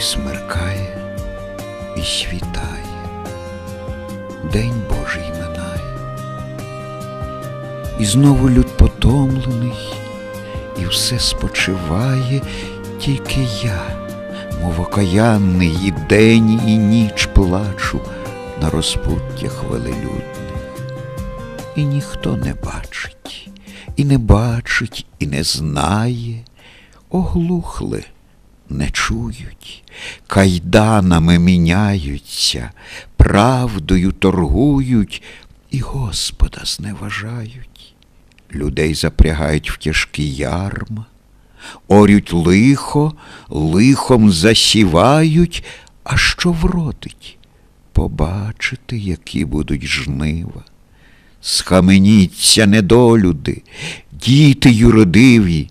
Смеркає і світає, День Божий минає, і знову люд потомлений, і все спочиває, тільки я, мов окаянний, і день, і ніч плачу на розпуттях велелюдних. І ніхто не бачить, і не бачить, і не знає, оглухли, не чують, кайданами міняються, правдою торгують і Господа зневажають. Людей запрягають в тяжкі ярма, орють лихо, лихом засівають, а що вродить? Побачити, які будуть жнива. Схаменіться, недолюди, діти юродиві,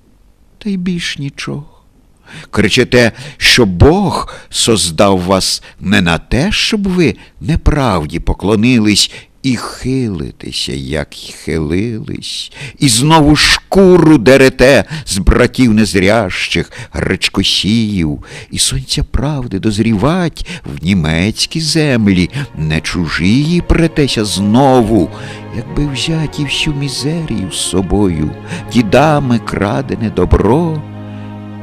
Та й більш нічого. Кричите, що Бог создав вас не на те, щоб ви неправді поклонились і хилитеся, як хилились, і знову шкуру дерете з братів незрящих, гречкосіїв, і сонця правди дозрівать в німецькі землі, не чужії претеся знову, якби взяті всю мізерію з собою, дідами крадене добро,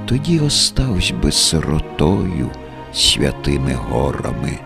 тоді оставсь би сиротою святими горами